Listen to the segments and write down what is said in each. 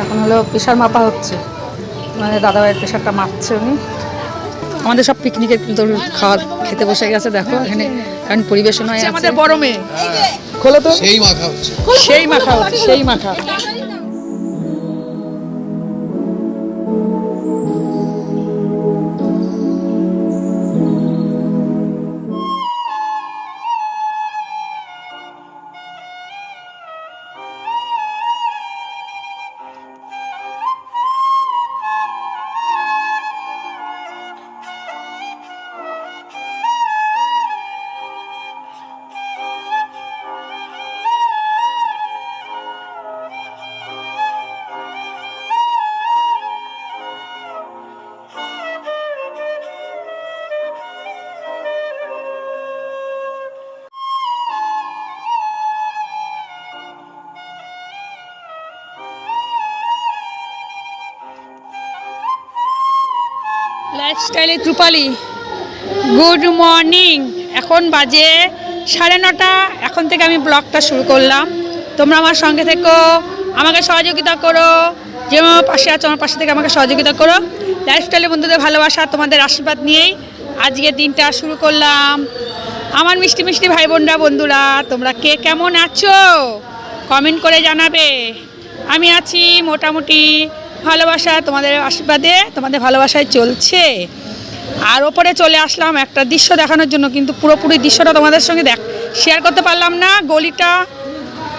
এখন হলো প্রেশার মাপা হচ্ছে। মানে দাদাভাইয়ের প্রেশারটা মাপছে উনি। আমাদের সব পিকনিকে কিন্তু খাওয়া খেতে বসে গেছে দেখো। এখানে কারণ পরিবেশন হয় আমাদের বড় মেয়ে। খোলো তো। সেই মাখা হচ্ছে। সেই মাখা হচ্ছে সেই মাখা। লাইফস্টাইলে ত্রুপালি গুড মর্নিং। এখন বাজে সাড়ে নটা। এখন থেকে আমি ব্লগটা শুরু করলাম। তোমরা আমার সঙ্গে থেকো, আমাকে সহযোগিতা করো। যে আমার পাশে আছো, আমার পাশে থেকে আমাকে সহযোগিতা করো। লাইফস্টাইলে বন্ধুদের ভালোবাসা, তোমাদের আশীর্বাদ নিয়েই আজকের দিনটা শুরু করলাম। আমার মিষ্টি মিষ্টি ভাই বোনরা বন্ধুরা, তোমরা কে কেমন আছো? কমেন্ট করে জানাবে। আমি আছি মোটামুটি ভালোবাসা তোমাদের আশীর্বাদে তোমাদের ভালোবাসায় চলছে। আর ওপরে চলে আসলাম একটা দৃশ্য দেখানোর জন্য, কিন্তু পুরোপুরি দৃশ্যটা তোমাদের সঙ্গে দেখ শেয়ার করতে পারলাম না। গলিটা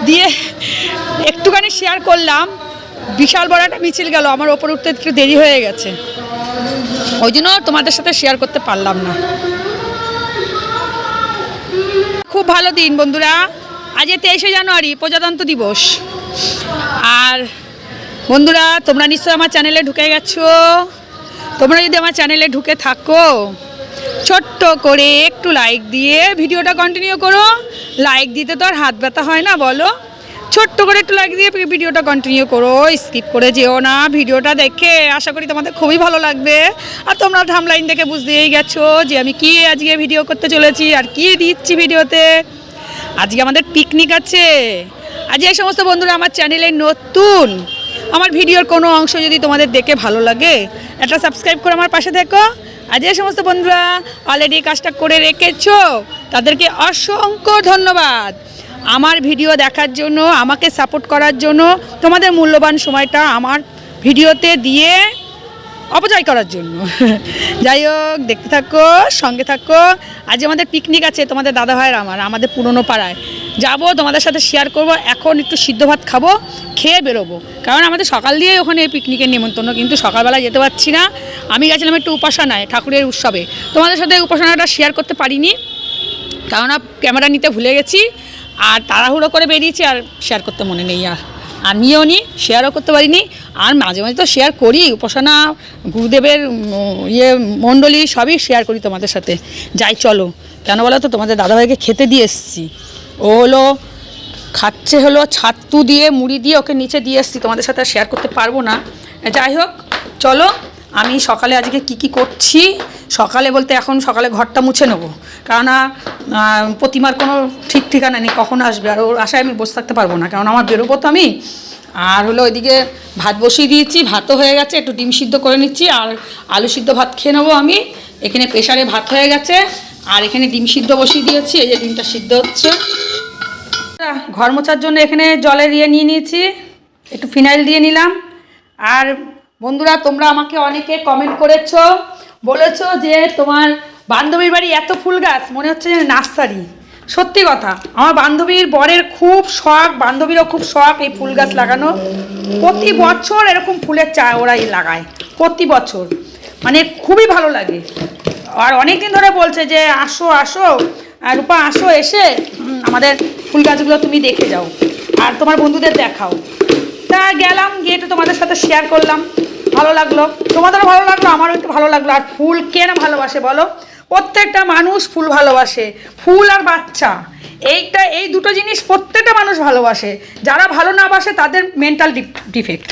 দিয়ে একটুখানি শেয়ার করলাম। বিশাল বড় একটা মিছিল গেল, আমার ওপরে উঠতে একটু দেরি হয়ে গেছে। ওই জন্য তোমাদের সাথে শেয়ার করতে পারলাম না। খুব ভালো দিন বন্ধুরা। আজকে তেইশে জানুয়ারি, প্রজাতন্ত্র দিবস। আর বন্ধুরা, তোমরা নিশ্চয়ই আমার চ্যানেলে ঢুকে গেছো। তোমরা যদি আমার চ্যানেলে ঢুকে থাকো, ছোট্ট করে একটু লাইক দিয়ে ভিডিওটা কন্টিনিউ করো। লাইক দিতে তো আর হাত ব্যথা হয় না, বলো। ছোট্ট করে একটু লাইক দিয়ে ভিডিওটা কন্টিনিউ করো স্কিপ করে যেও না। ভিডিওটা দেখে আশা করি তোমাদের খুবই ভালো লাগবে। আর তোমরা থামলাইন দেখে বুঝতেই গেছো যে আমি কি আজকে ভিডিও করতে চলেছি আর কি দিচ্ছি ভিডিওতে। আজকে আমাদের পিকনিক আছে। আজ এই সমস্ত বন্ধুরা আমার চ্যানেলে নতুন আমার ভিডিওর কোনো অংশ যদি তোমাদের দেখে ভালো লাগে, একটা সাবস্ক্রাইব করে আমার পাশে থেকো আর যে সমস্ত বন্ধুরা অলরেডি কাজটা করে রেখেছো, তাদেরকে অসংখ্য ধন্যবাদ। আমার ভিডিও দেখার জন্য, আমাকে সাপোর্ট করার জন্য তোমাদের মূল্যবান সময়টা আমার ভিডিওতে দিয়ে অপচয় করার জন্য। যাই হোক, দেখতে থাকো, সঙ্গে থাকো। আজ আমাদের পিকনিক আছে তোমাদের দাদা ভাইয়ের আমার, আমাদের পুরনো পাড়ায়। যাব, তোমাদের সাথে শেয়ার করব, এখন একটু সিদ্ধ ভাত খাব, খেয়ে বেরোবো। কারণ আমাদের সকাল দিয়ে ওখানে পিকনিকের নিমন্ত্রণ, কিন্তু সকালবেলা যেতে পারছি না। আমি গেছিলাম একটু উপাসনায়, ঠাকুরের উৎসবে। তোমাদের সাথে উপাসনাটা শেয়ার করতে পারিনি কেননা ক্যামেরা নিতে ভুলে গেছি। আর তাড়াহুড়ো করে বেরিয়েছি, আর শেয়ার করতে মনে নেই, আর আমিও নি। শেয়ারও করতে পারিনি। আর মাঝে মাঝে তো শেয়ার করি, উপাসনা, গুরুদেবের ইয়ে মণ্ডলী সবই শেয়ার করি তোমাদের সাথে। যাই চলো। কেন বলো তো, তোমাদের দাদাভাইকে খেতে দিয়ে এসেছি। ও হলো, খাচ্ছে হলো ছাতু দিয়ে, মুড়ি দিয়ে ওকে নিচে দিয়ে এসেছি। তোমাদের সাথে শেয়ার করতে পারব না। যাই হোক, চলো। আমি সকালে আজকে কি কি করছি? সকালে বলতে এখন সকালে ঘরটা মুছে নেব। কেননা প্রতিমার কোনো ঠিক ঠিকানা নেই, কখন আসবে? আর ওর আশায় আমি বসে থাকতে পারব না। কারণ আমার বেরোবো তো আমি। আর হলো ওইদিকে ভাত বসিয়ে দিয়েছি, ভাতও হয়ে গেছে, একটু ডিম সিদ্ধ করে নিচ্ছি, আর আলু সিদ্ধ ভাত খেয়ে নেব আমি। এখানে প্রেশারে ভাত হয়ে গেছে, আর এখানে ডিম সিদ্ধ বসিয়ে দিয়েছি, এই যে ডিমটা সিদ্ধ হচ্ছে। ঘর মোছার জন্য এখানে জলের ইয়ে নিয়ে নিয়েছি, একটু ফিনাইল দিয়ে নিলাম। আর বন্ধুরা, তোমরা আমাকে অনেকে কমেন্ট করেছ, বলেছ যে তোমার বান্ধবীর বাড়ি এত ফুল গাছ, মনে হচ্ছে যে নার্সারি। সত্যি কথা, আমার বান্ধবীর বরের খুব শখ, বান্ধবীরও খুব শখ এই ফুল গাছ লাগানো। প্রতি বছর এরকম ফুলের চা ওরাই লাগায়, প্রতি বছর। মানে খুবই ভালো লাগে। আর অনেক দিন ধরে বলছে যে, আসো আসো রূপা, আসো, এসে আমাদের ফুল গাছগুলো তুমি দেখে যাও আর তোমার বন্ধুদের দেখাও। তা গেলাম, গিয়ে একটু তোমাদের সাথে শেয়ার করলাম। ভালো লাগল। তোমাদেরও ভালো লাগল, আমারও একটু ভালো লাগল। আর ফুল কে না ভালোবাসে বলো? প্রত্যেকটা মানুষ ফুল ভালোবাসে, ফুল আর বাচ্চা। এইটা, এই দুটো জিনিস প্রত্যেকটা মানুষ ভালোবাসে। যারা ভালো না বাসে, তাদের মেন্টাল ডিফেক্ট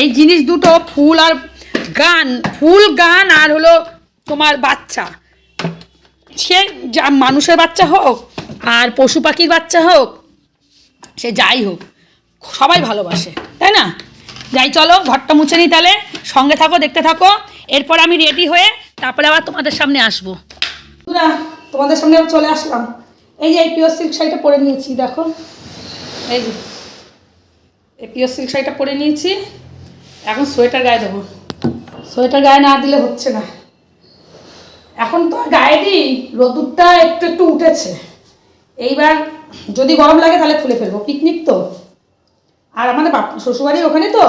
এই জিনিস দুটো, ফুল আর গান, ফুল, গান আর হলো তোমার বাচ্চা। সে যা, মানুষের বাচ্চা হোক আর পশু পাখির বাচ্চা হোক, সে যাই হোক, সবাই ভালোবাসে, তাই না? যাই, চলো, ঘরটা মুছে নিই তাহলে, সঙ্গে থাকো, দেখতে থাকো। এরপর আমি রেডি হয়ে তারপরে আবার তোমাদের সামনে আসব। তোমাদের সামনে চলে আসলাম। এই যে এই পিওর সিল্ক শাড়িটা পরে নিয়েছি, দেখো। এই যে, এই পিওর সিল্ক শাড়িটা পরে নিয়েছি। এখন সোয়েটার গায়ে দেবো। সোয়েটার গায়ে না দিলে হচ্ছে না। এখন তো গায়ে দিই রোদুরটা একটু একটু উঠেছে। এইবার যদি গরম লাগে তাহলে খুলে ফেলব পিকনিক তো। আর আমাদের শ্বশুরবাড়ির ওখানে তো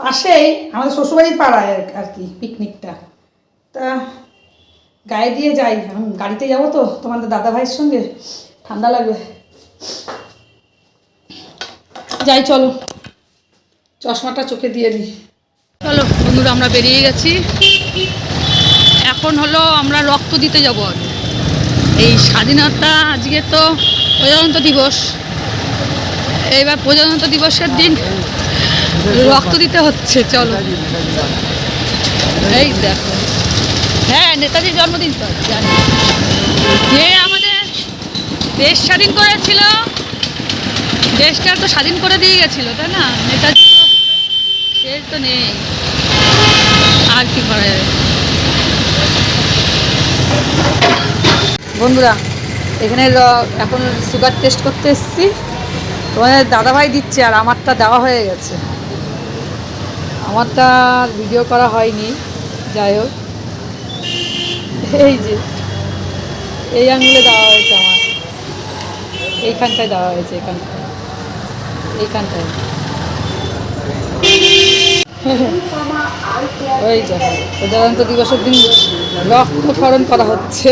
পাশেই, আমাদের শ্বশুরবাড়ির পাড়ায় আর কি পিকনিকটা তা গায়ে দিয়ে যাই। আমি গাড়িতে যাব তো, তোমাদের দাদা ভাইয়ের সঙ্গে। ঠান্ডা লাগবে। যাই, চলো। চশমাটা চোখে দিয়ে নিই চলো, বন্ধুরা, আমরা বেরিয়ে গেছি। এখন হলো আমরা রক্ত দিতে যাব এই স্বাধীনতা আজকে তো প্রজাতন্ত্র দিবস। এইবার প্রজাতন্ত্র দিবসের দিন রক্ত দিতে হচ্ছে, চলো। এই দেখো। হ্যাঁ নেতাজির জন্মদিন তো, জানি। যে আমাদের দেশ স্বাধীন করেছিল দেশটা তো স্বাধীন করে দিয়ে গেছিল, তাই না? নেতাজি সে তো নেই। আর কি করা? যাবে বন্ধুরা, এখানে এখন সুগার টেস্ট করতে এসেছি। তোমাদের দাদাভাই দিচ্ছে, আর আমারটা দেওয়া হয়ে গেছে। আমারটা ভিডিও করা হয়নি, যাই হোক। এই যে, এই আঙুলে দেওয়া হয়েছে আমার। এইখানটায় দেওয়া হয়েছে এখানটায় এইখানটায়। ওই দেখো প্রজাতন্ত্র দিবসের দিন রক্তক্ষরণ করা হচ্ছে।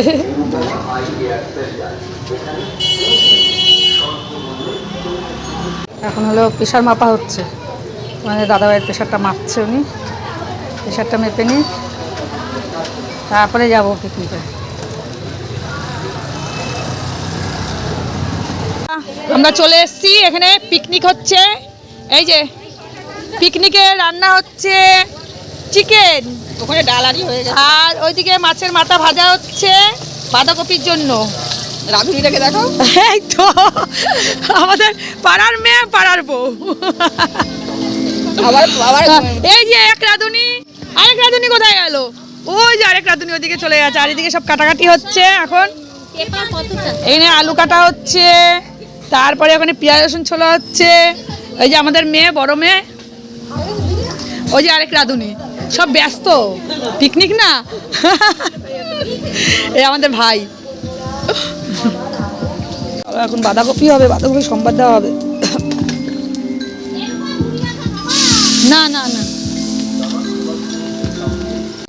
এখন হলো প্রেশার মাপা হচ্ছে। মানে দাদাভাইয়ের প্রেশারটা মাপছে উনি। প্রেশারটা মেপে নিই। তারপরে যাব পিকনিকে আমরা চলে এসেছি এখানে পিকনিক হচ্ছে। এই যে পিকনিকে রান্না হচ্ছে চিকেন ওখানে ডালারি হয়ে গেছে। আর ওইদিকে মাছের মাথা ভাজা হচ্ছে বাঁধাকপির জন্য। রাঁধুনিটাকে দেখো। এই তো আমাদের পাড়ার মেয়ে পাড়ার বউ। আবার এই যে এক রাঁধুনি। আরেক রাঁধুনি কোথায় গেল? ওই যে আরেক রাঁধুনি ওদিকে চলে গেছে, আর এদিকে সব কাটাকাটি হচ্ছে এখন। এখানে আলু কাটা হচ্ছে, তারপরে ওখানে পেঁয়াজ রসুন ছোলা হচ্ছে, ওই যে আমাদের মেয়ে, বড় মেয়ে, ওই যে আরেক রাঁধুনি, সব ব্যস্ত পিকনিক না? এই আমাদের ভাই। এখন বাঁধাকপি হবে, বাঁধাকপি সোমবার দেওয়া হবে। না না।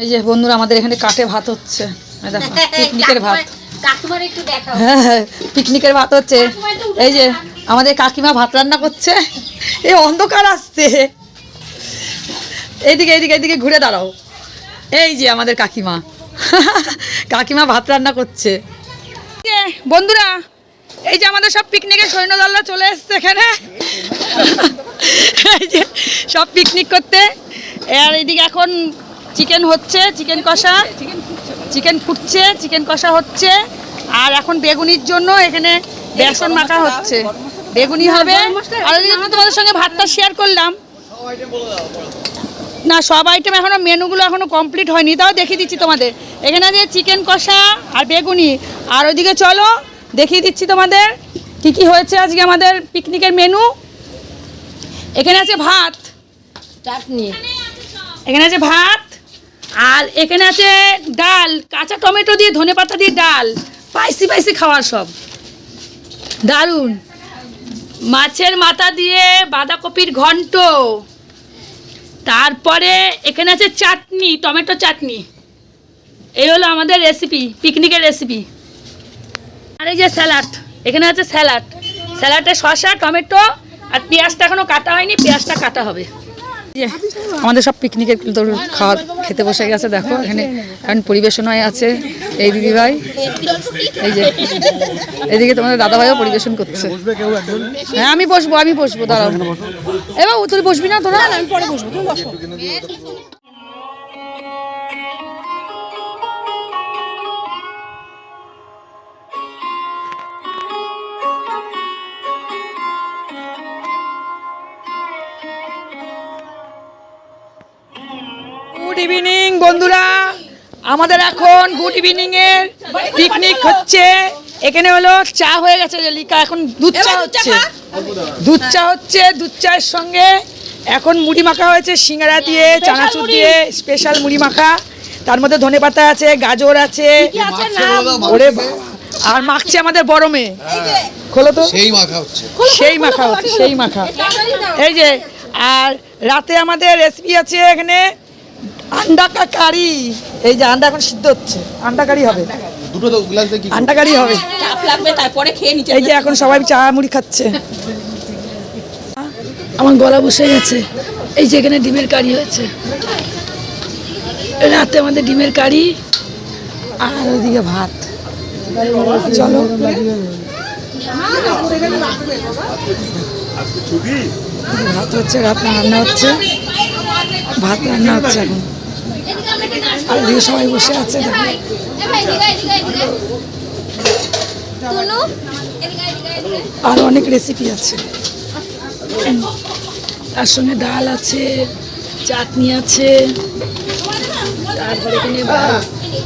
এই যে বন্ধুরা আমাদের এখানে কাটে ভাত হচ্ছে। দেখো, পিকনিকের ভাত। কাকুমার একটু দেখাও। হ্যাঁ হ্যাঁ, পিকনিকের ভাত হচ্ছে। এই যে আমাদের কাকিমা ভাত রান্না করছে। এই অন্ধকার আসছে। এইদিকে এইদিকে এইদিকে ঘুরে দাঁড়াও। এই যে আমাদের কাকিমা। কাকিমা ভাত রান্না করছে। বন্ধুরা এই যে আমাদের সব পিকনিকে সৈন্যদলরা চলে এসছে এখানে। এই যে সব পিকনিক করতে। আর এইদিকে এখন চিকেন হচ্ছে চিকেন কষা চিকেন ফুটছে চিকেন কষা হচ্ছে। আর এখন বেগুনির জন্য এখানে বেসন মাখা হচ্ছে। বেগুনি হবে। আর তোমাদের সঙ্গে ভাতটা শেয়ার করলাম। না সব আইটেম এখনও মেনুগুলো এখনও কমপ্লিট হয়নি। তাও দেখিয়ে দিচ্ছি তোমাদের। এখানে আছে চিকেন কষা আর বেগুনি। আর ওইদিকে চলো দেখিয়ে দিচ্ছি তোমাদের কি কি হয়েছে আজকে আমাদের পিকনিকের মেনু এখানে আছে ভাত। চাটনি। এখানে আছে ভাত। আর এখানে আছে ডাল, কাঁচা টমেটো দিয়ে ধনেপাতা দিয়ে ডাল। স্পাইসি স্পাইসি খাওয়ার সব। দারুণ। মাছের মাথা দিয়ে বাঁধাকপির ঘন্ট। তারপরে এখানে আছে চাটনি, টমেটো চাটনি। এই হলো আমাদের রেসিপি পিকনিকের রেসিপি আর এই যে স্যালাড এখানে আছে স্যালাড স্যালাডে শসা, টমেটো আর পেঁয়াজটা এখনও কাটা হয়নি, পেঁয়াজটা কাটা হবে। আমাদের সব পিকনিকের তোর খাওয়া খেতে বসে গেছে দেখো এখানে। এখন পরিবেশন হয়ে আছে এই দিদি ভাই এই যে এদিকে তোমাদের দাদা ভাইও পরিবেশন করছে। হ্যাঁ আমি বসবো আমি বসবো দাঁড়াও। এবার তুই বসবি না তোরা আমি পরে বসবো তুমি বসো। বন্ধুরা আমাদের এখন গুড ইভিনিং এর পিকনিক হচ্ছে। এখানে হলো চা হয়ে গেছে যে লিকা এখন দুধ চা হচ্ছে। দুধ চা হচ্ছে দুধ চায়ের সঙ্গে এখন মুড়ি মাখা হয়েছে সিঙ্গারা দিয়ে চানাচুর দিয়ে স্পেশাল মুড়ি মাখা। তার মধ্যে ধনে পাতা আছে গাজর আছে। ওরে আর মাখছে আমাদের বড় মেয়ে। খোলো তো। সেই মাখা হচ্ছে। সেই মাখা হচ্ছে সেই মাখা। এই যে আর রাতে আমাদের রেসিপি আছে এখানে আন্ডা কারি এই যে আন্ডা এখন সিদ্ধ হচ্ছে। আন্ডা কারি হবে। দুটো তো গ্লাস কি আন্ডা কারি হবে। চাপ লাগবে তারপরে খেয়ে নিচে এই যে এখন সবাই চা মুড়ি খাচ্ছে। আমার গলা বসে গেছে। এই যে এখানে ডিমের কারি হয়েছে। রাতে আমাদের ডিমের কারি আর ওইদিকে ভাত। চলো। ভাত হচ্ছে রাত রান্না হচ্ছে। ভাত রান্না হচ্ছে এখন। আর ওদিকে সবাই বসে আছে। আরও অনেক রেসিপি আছে। তার সঙ্গে ডাল আছে, চাটনি আছে, তারপরে এখানে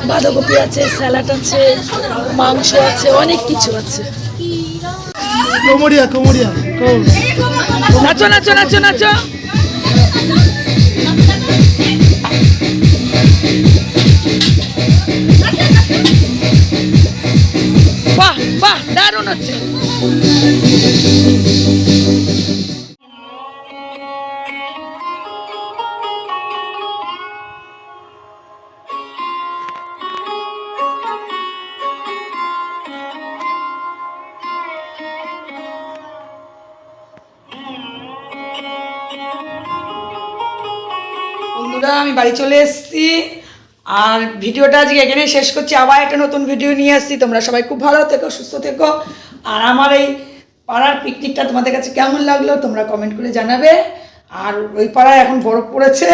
বাঁধাকপি আছে, স্যালাড আছে, মাংস আছে, অনেক কিছু আছে। কোমরিয়া কোমরিয়া নাচো নাচো নাচো নাচো বাহ বাহ দারুণ হচ্ছে বন্ধুরা আমি বাড়ি চলে এসেছি। আর ভিডিওটা আজকে এখানে শেষ করছি। আবার একটা নতুন ভিডিও নিয়ে আসছি। তোমরা সবাই খুব ভালো থেকো, সুস্থ থেকো। আর আমার এই পাড়ার পিকনিকটা তোমাদের কাছে কেমন লাগল তোমরা কমেন্ট করে জানাবে। আর ওই পাড়ায় এখন বরফ পড়েছে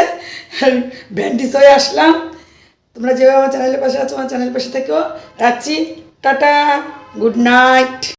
ব্যান্ডিস হয়ে আসলাম। তোমরা যেভাবে আমার চ্যানেলের পাশে আছো, আমার চ্যানেলের পাশে থেকো। রাখছি। Tata, good night.